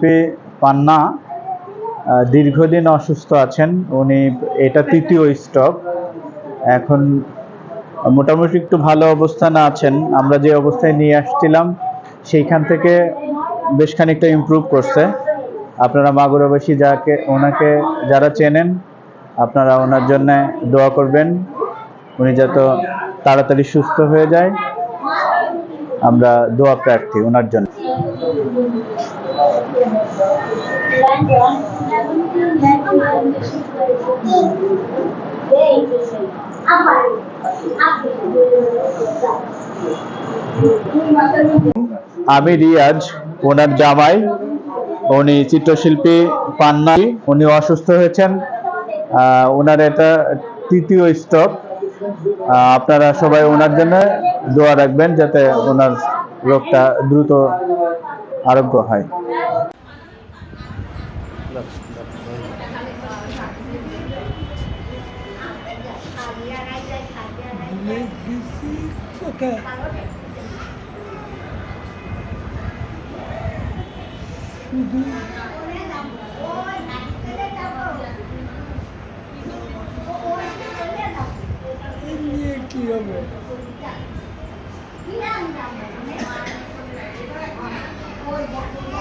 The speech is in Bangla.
চিত্রশিল্পী পান্না দীর্ঘদিন অসুস্থ আছেন। উনি, এটা তৃতীয় স্টক। এখন মোটামুটি একটু ভালো অবস্থানে আছেন। আমরা যে অবস্থায় নিয়ে আসছিলাম, সেইখান থেকে বেশ খানিকটা ইমপ্রুভ করছে। আপনারা মাগুরাবাসী যাকে, ওনাকে যারা চেনেন, আপনারা ওনার জন্য দোয়া করবেন। উনি যত তাড়াতাড়ি সুস্থ হয়ে যায়, আমরা দোয়া প্রার্থী ওনার জন্য। আমি রিয়াজ, ওনার জামাই, উনি চিত্রশিল্পী, পান্নাই, উনি অসুস্থ হয়েছেন। ওনার এটা তৃতীয় স্টক আপনারা সবাই ওনার জন্য দোয়া রাখবেন যাতে ওনার রোগটা দ্রুত আরোগ্য হয়। শুধু কি হবে Oh, my God.